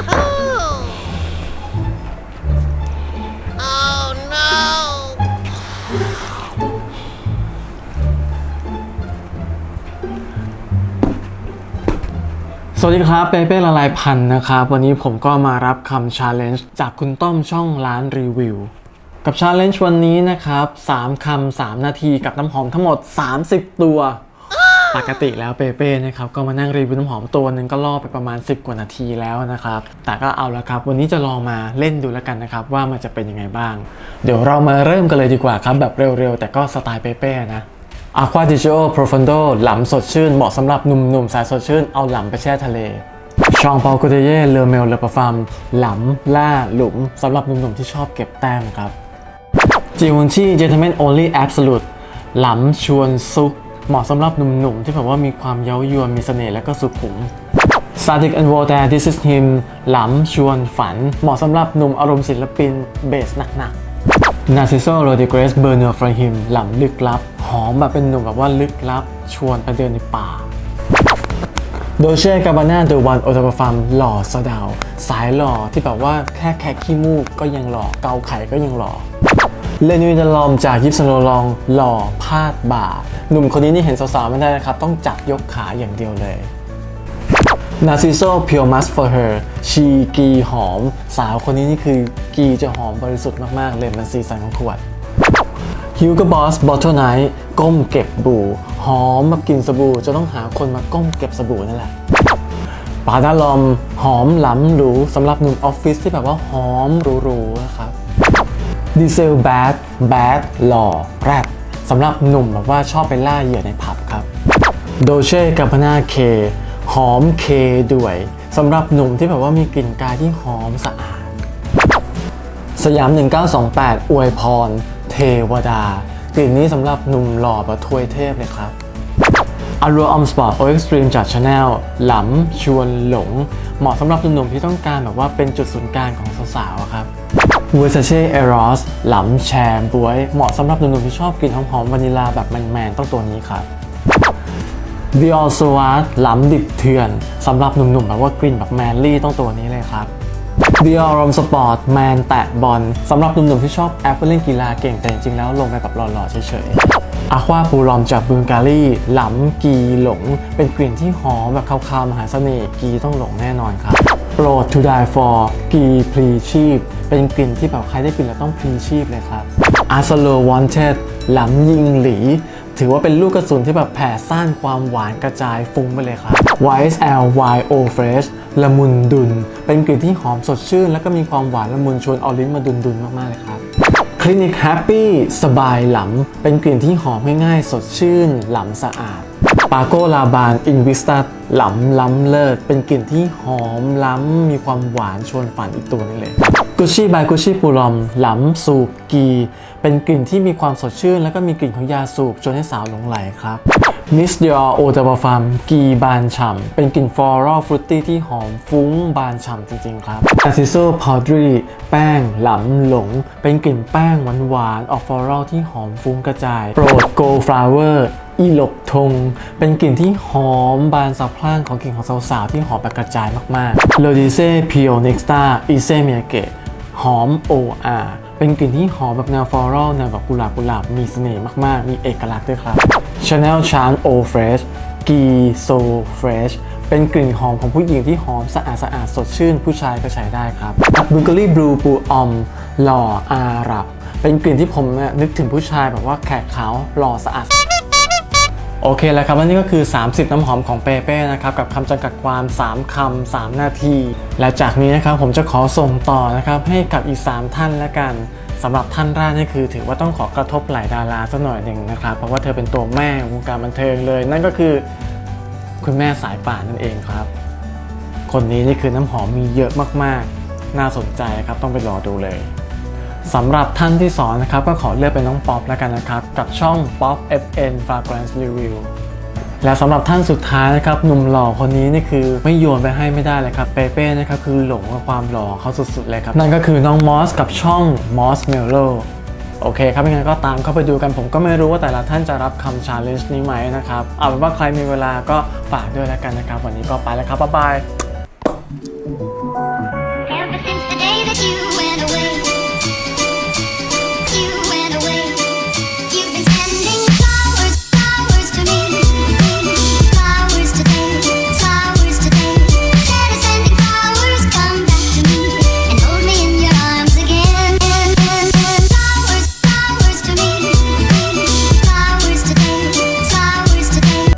Oh no! สวัสดีครับ เปเป้ละลายพันธ์นะครับ วันนี้ผมก็มารับคำชาเลนจ์จากคุณต้อมช่องร้านรีวิว กับชาเลนจ์วันนี้นะครับ 3คำ3 นาทีกับน้ำหอมทั้งหมด 30 ตัว ปกติแล้วเปเป้นะครับก็มานั่งรีวิวน้ำหอมตัวหนึ่งก็ล่อไปประมาณ 10 กว่านาทีแล้วนะครับแต่ก็เอาละครับ วันนี้จะลองมาเล่นดูแล้วกันนะครับว่ามันจะเป็นยังไงบ้าง เดี๋ยวเรามาเริ่มกันเลยดีกว่าครับแบบเร็วๆ แต่ก็สไตล์เปเป้นะ Aqua d i g i o Profondo หลำสดชื่นเหมาะสำหรับหนุ่มๆสายสดชื่นเอาหลำไปแช่ทะเลชองเปาโกเตเย่เลอเมลเลอปฟาร์มหลำล่าหลุมสำหรับหนุ่มๆที่ชอบเก็บแต้มครับจีวอนชี่ Gentleman Only Absolute หลำชวนซุก เหมาะสำหรับหนุ่มๆ ที่แบบว่ามีความเย้ายวนมีเสน่ห์และก็สุขุม s a d i k and Voltaire This is him หลำชวนฝัน เหมาะสำหรับหนุ่มอารมณ์ศิลปินเบสหนักๆ Narciso Rodriguez Bernard Frahim หล่ำลึกลับ หอมแบบเป็นหนุ่มแบบว่าลึกลับ ชวนไปเดินในป่าโดเช่กาบาน่าเดอะวันโอตาฟาร์มหล่อสะดาว สายหล่อที่แบบว่าแค่แคะขี้มูกก็ยังหล่อเกาไข่ก็ยังหล่อ เลนิวดลอมจากยิปสโนลองหล่อพาดบ่า หนุ่มคนนี้นี่เห็นสาวๆไม่ได้นะครับ ต้องจับยกขาอย่างเดียวเลย Narciso Pure Musk for her ชีกีหอม สาวคนนี้นี่คือกีจะหอมบริสุทธิ์มากๆเลยมันสีสันของขวด Hugo Boss Bottle Night ก้มเก็บบู่หอมแบบกลินสบู่จะต้องหาคนมาก้มเก็บสบู่นั่นแหละปาดาลอมหอมหลำหรูสำหรับหนุ่มออฟฟิศที่แบบว่าหอมหรูๆนะครับ ดีเซลแบดแบดหล่อแรดสำหรับหนุ่มแบบว่าชอบไปล่าเหยื่อในผับครับโดเช่กัปนาเค หอมเคด้วยสำหรับหนุ่มที่แบบว่ามีกลิ่นกายที่หอมสะอาด สยาม 1928 อวยพร เทวดา กลิ่นนี้สำหรับหนุ่มหล่อแบบทวยเทพเลยครับอารัวออมสปอร์ตโอเอ็กซ์ตรีมจากชาแนลหลำชวนหลง เหมาะสำหรับหนุ่มๆที่ต้องการแบบว่าเป็นจุดศูนย์กลางของสาวๆครับ v e r s a c e Eros หลำแชมบวย เหมาะสำหรับหนุ่มๆที่ชอบกลิ่นหอมๆวานิลาแบบแมนๆต้องตัวนี้ครับ Dior s w a t หลำดิบเถื่อนสำหรับหนุ่มๆแบบว่ากลิ่นแบบแมนลี่ต้องตัวนี้เลยครับ Dior Rom Sport แมนแตะบอลสำหรับหนุ่มๆที่ชอบแอปเล่นกีฬาเก่งแต่จริงๆแล้วลงไปแบบหล่อๆเฉยๆ Aqua ปูรอมจากบูงการีหลำกีหลง เป็นกลิ่นที่หอมแบบคาวๆมหาเสน่ห์กีต้องหลงแน่นอนครับ โปรด to die for กีพลีชีพ เป็นกลิ่นที่แบบใครได้กลิ่นแล้วต้องพลีชีพเลยครับ a s o l o Wanted หลำยิงหลี ถือว่าเป็นลูกกระสุนที่แบบแผ่ซ่านความหวานกระจายฟุ้งไปเลยครับ YSL YO Fresh ละมุนดุน เป็นกลิ่นที่หอมสดชื่น แล้วก็มีความหวานละมุนชวนเอาลิ้นมาดุนดุนมาก ๆ เลยครับ Clinic Happy สบายหลำเป็นกลิ่นที่หอมง่ายๆ สดชื่นหลำสะอาด ปาโกลาบานอินวิสตาหลำล้ำเลิศเป็นกลิ่นที่หอมล้ำมีความหวานชวนฝันอีกตัวนึงเลยกุชชี่บายกุชชี่ปูลอมหลำสูบกี เป็นกลิ่นที่มีความสดชื่น แล้วก็มีกลิ่นของยาสูบชวนให้สาวหลงไหลครับมิสเดียโอตาบาฟาร์มกีบานฉ่ำเป็นกลิ่นฟลอรัลฟรุตตี้ที่หอมฟุ้งบานฉ่ำจริง ๆ ครับ a าซิโซพาวดรีแป้งหลำหลง เป็นกลิ่นแป้งหวานๆออกฟลอรัลที่หอมฟุ้งกระจาย โปรดโกลฟลาเวอร์ อีหลบทง เป็นกลิ่นที่หอมบานสะพรั่งของกลิ่นของสาวๆที่หอมแบบกระจายมากๆโลดิเซ่พิโอเน็กสตาอีเซเมียเกตหอม OR เป็นกลิ่นที่หอมแบบแนวฟลอรัลแนวแบบกุหลาบกุหลาบมีเสน่ห์มากๆ มีเอกลักษณ์ด้วยครับ Chanel Charm O Fresh กีโซ Fresh เป็นกลิ่นหอมของผู้หญิงที่หอมสะอาดสะอาดสดชื่น ผู้ชายก็ใช้ได้ครับบุลก r รี่บลูปูออมหล่ออาหรับ เป็นกลิ่นที่ผมนึกถึงผู้ชายแบบว่าแขกขาวหล่อสะอาด โอเคแล้วครับและนี่ก็คือ 30 น้ำหอมของเปเป้นะครับกับคำจำกัดความ 3คำ3นาที และจากนี้นะครับผมจะขอส่งต่อนะครับให้กับอีก 3 ท่านแล้วกันสำหรับท่านแรกนี่คือ ถือว่าต้องขอกระทบไหลดาราสักหน่อยหนึ่งนะครับ เพราะว่าเธอเป็นตัวแม่วงการบันเทิงเลย นั่นก็คือคุณแม่สายป่านนั่นเองครับ คนนี้นี่คือน้ำหอมมีเยอะมากๆ น่าสนใจครับต้องไปรอดูเลย สำหรับท่านที่สองนะครับก็ขอเลือกเป็นน้องป๊อปแล้วกันนะครับ กับช่อง Pop FN Fragrance Review และสำหรับท่านสุดท้ายนะครับหนุ่มหล่อคนนี้นี่คือไม่โยนไปให้ไม่ได้เลยครับเปเป้นะครับคือหลงกับความหล่อเขาสุดๆเลยครับ นั่นก็คือน้องมอสกับช่อง Moss m e l l o โอเคครับยังไงก็ตามเข้าไปดูกันผมก็ไม่รู้ว่าแต่ละท่านจะรับคำ challenge นี้ไหมนะครับ เอาเป็นว่าใครมีเวลาก็ฝากด้วยแล้วกันนะครับ วันนี้ก็ไปแล้วครับบ๊ายบาย